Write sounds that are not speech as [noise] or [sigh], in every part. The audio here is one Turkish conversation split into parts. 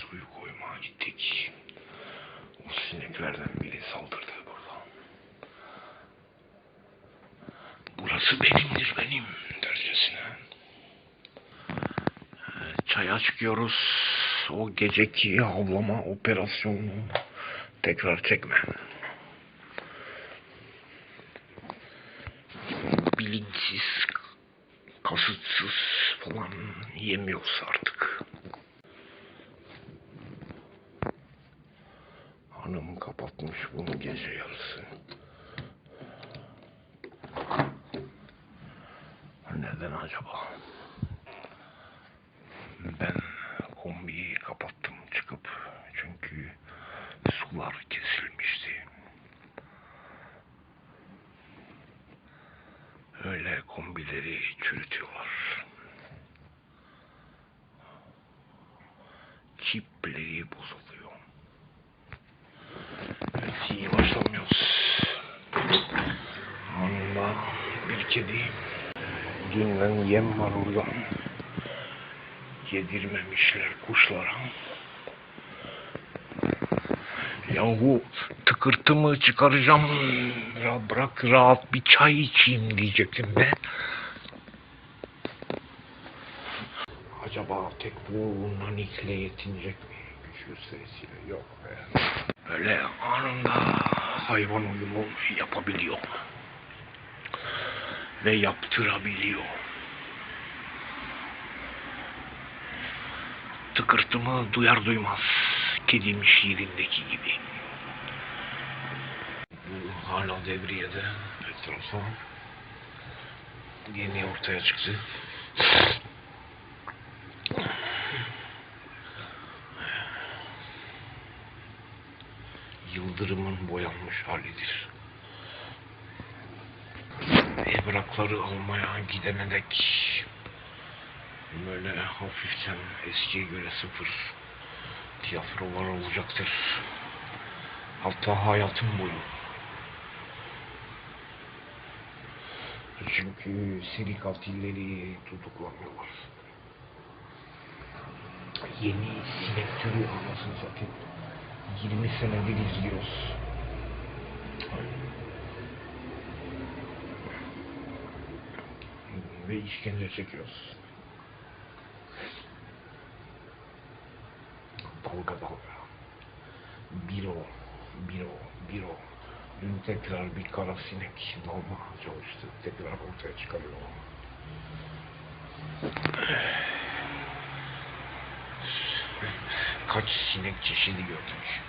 suyu koymaya gittik. O sineklerden biri saldırdı buradan. Burası benimdir benim dercesine. Ee, Çaya çıkıyoruz. O geceki havlama operasyonunu tekrar çekme. Bilinçsiz, kasıtsız falan yemiyoruz artık. Hanım kapatmış bunu gece yarısı. Neden acaba? Ben kombiyi kapattım çıkıp çünkü sular kesilmişti. Öyle kombileri çürütüyorlar. Çipleri bozuluyor. İyi başlamıyoruz. Anında bir kedi. Dünden yem var orada. Yedirmemişler kuşlara. Yahu tıkırtımı çıkaracağım. Ya bırak rahat bir çay içeyim diyecektim de. Acaba tek bu nanikle yetinecek mi? Güç gösterisiyle yok be. Böyle anında hayvan uyumu yapabiliyor. Ve yaptırabiliyor. Tıkırtımı duyar duymaz. Kedim şiirindeki gibi. Bu hala devriyede etrafa yeni ortaya çıktı. Yıldırımın boyanmış halidir. Evrakları almaya gidene dek böyle hafiften eskiye göre sıfır tiyatrolar olacaktır. Hatta hayatım boyu. Çünkü seri katilleri tutuklamıyorlar. Yeni sinek türü anasını satayım. 20 senedir izliyoruz. Ve işkence çekiyoruz. Dalga dalga. Bir o, bir o, bir o. Dün tekrar bir kara sinek dalma çalıştı. Tekrar ortaya çıkarıyor. Kaç sinek çeşidi gördük.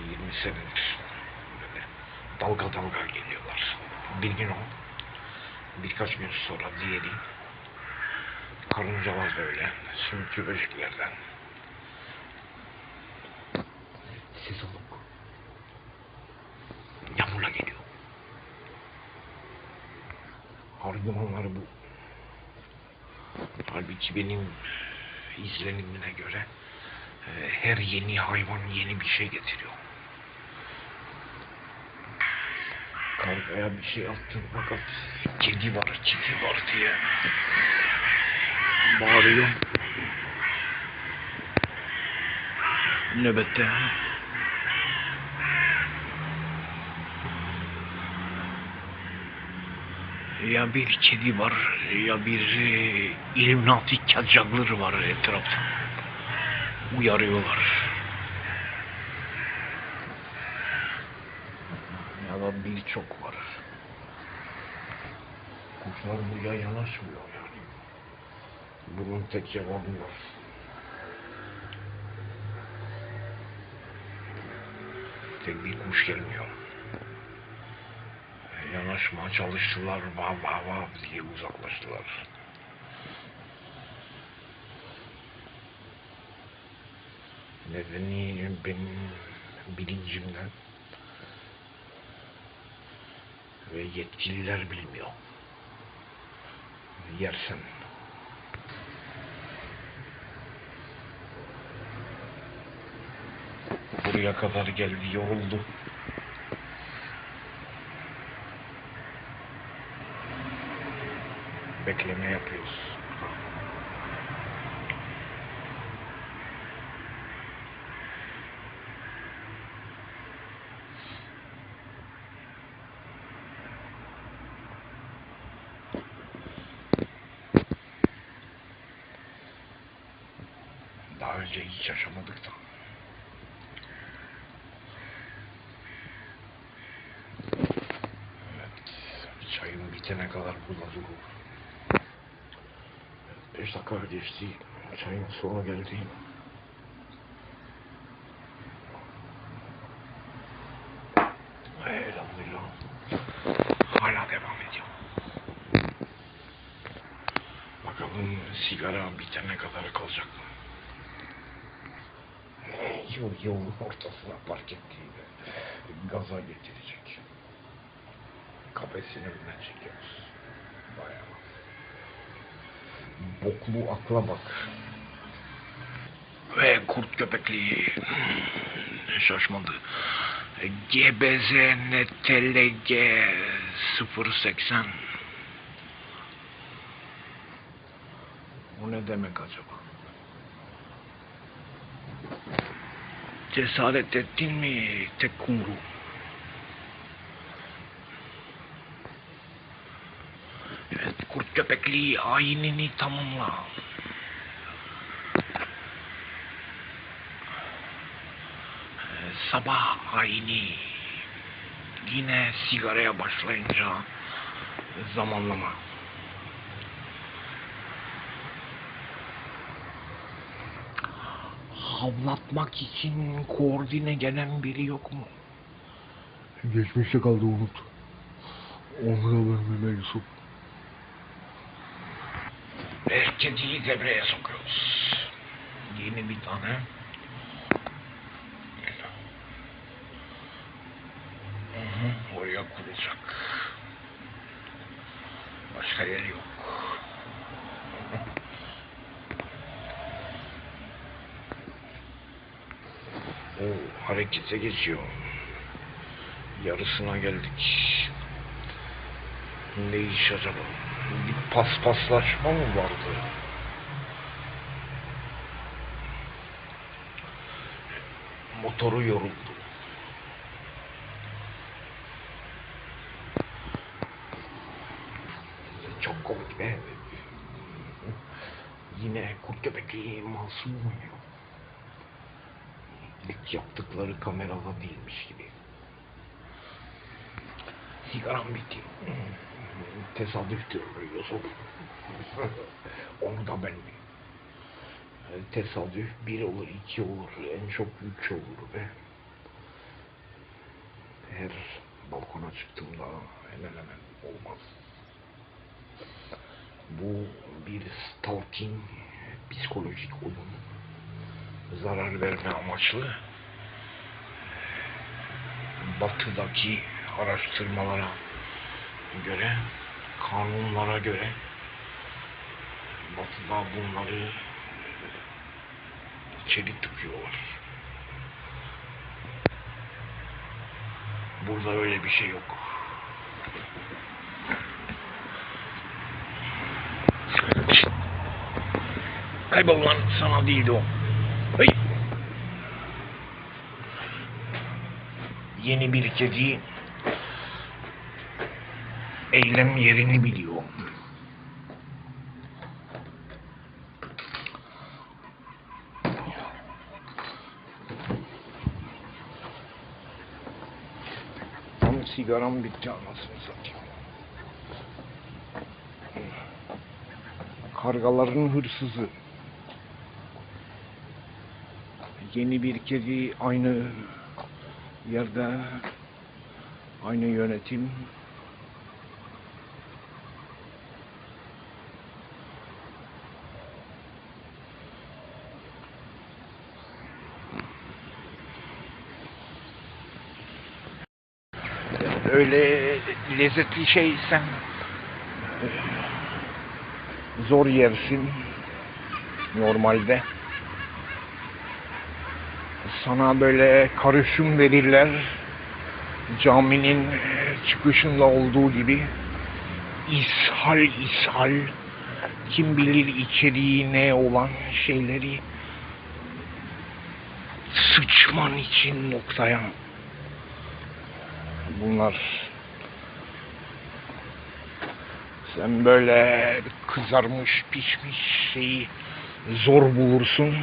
20 senedir. Böyle dalga dalga geliyorlar. Bir gün o. Birkaç gün sonra diğeri. Karıncalar da öyle. Sümüklü böceklerden. Sezonluk. Yağmurla geliyor. Argümanları bu. Halbuki benim izlenimine göre her yeni hayvan yeni bir şey getiriyor. Kargaya bir şey attım fakat kedi var, çifi var diye bağırıyor. Nöbette. Ya bir kedi var ya bir e, illuminati kacagları var etrafta. Uyarıyorlar. Ya da birçok var. Kuşlar buraya yanaşmıyor yani. Bunun tek cevabı var. Tek bir kuş gelmiyor. Yanaşmaya çalıştılar, vav vav vav diye uzaklaştılar. Nedeni benim bilincimden ve yetkililer bilmiyor. Yersen buraya kadar geldi, yoruldu. Bekleme yapıyoruz. Bitene kadar burada. Beş dakika geçti. Çayın sonu geldi. Elhamdülillah. Hala devam ediyor. Bakalım sigara bitene kadar kalacak mı? Yol, yolun ortasına park ettiğinde gaza getirecek. Kafesinin önüne çekiyoruz. Bayağı. Boklu akla bak. Ve kurt köpekli şaşmadı. GBZ NTLG 080 O ne demek acaba? Cesaret ettin mi tek kumru? Köpekli ayinini tamamla. Sabah ayini. Yine sigaraya başlayınca zamanlama. Havlatmak için koordine gelen biri yok mu? Geçmişte kaldı unut. Onu da vermeme Yusuf. Ve kediyi devreye sokuyoruz. Yeni bir tane. Hı, oraya kurulacak. Başka yer yok. O harekete geçiyor. Yarısına geldik. Ne iş acaba? Bir paspaslaşma mı vardı? Motoru yoruldu. Çok komik be. Yine kurt köpekli masum oynuyor. İlk yaptıkları kamerada değilmiş gibi. Sigaram bitti. Tesadüf diyor Yusuf. [laughs] Onu da ben? Tesadüf bir olur, iki olur, en çok üç olur be. Her balkona çıktığımda hemen hemen olmaz. Bu bir stalking psikolojik oyun. Zarar verme amaçlı. Batıdaki araştırmalara göre, kanunlara göre Batı'da bunları içeri tıkıyorlar. Burada öyle bir şey yok. Kaybol lan sana değildi o. Hey. Yeni bir kedi eylem yerini biliyor. Tam sigaram bitti anasını satayım. Kargaların hırsızı. Yeni bir kedi aynı yerde aynı yönetim öyle lezzetli şey sen zor yersin normalde. Sana böyle karışım verirler. Caminin çıkışında olduğu gibi ishal ishal kim bilir içeriği ne olan şeyleri sıçman için noktaya bunlar sen böyle kızarmış pişmiş şeyi zor bulursun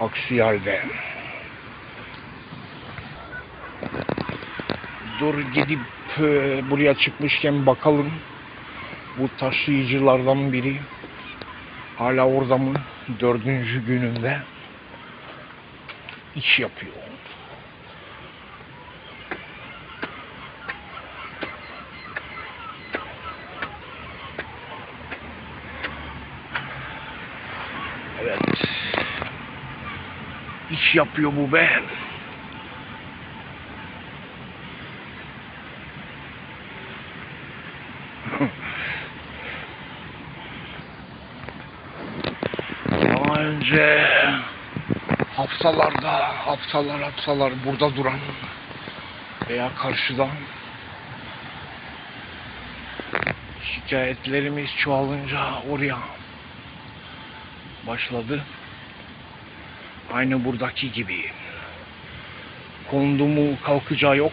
Aksi halde. Dur gidip e, buraya çıkmışken bakalım. Bu taşıyıcılardan biri hala orada mı? Dördüncü gününde iş yapıyor. Evet. İş yapıyor bu be. Daha önce haftalarda, haftalar haftalar burada duran veya karşıdan şikayetlerimiz çoğalınca oraya başladı. Aynı buradaki gibi. Kondu mu kalkacağı yok.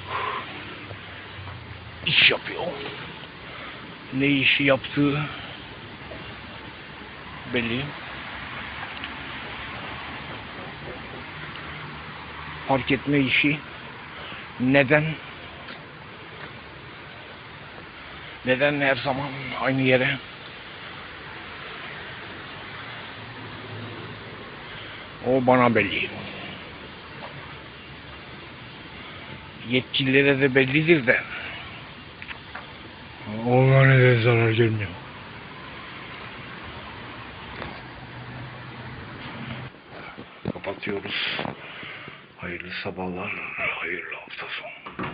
İş yapıyor. Ne işi yaptığı belli. Fark etme işi. Neden? Neden her zaman aynı yere? O bana belli. Yetkililere de bellidir de. Ona neden zarar gelmiyor? Kapatıyoruz. Hayırlı sabahlar, hayırlı hafta sonu.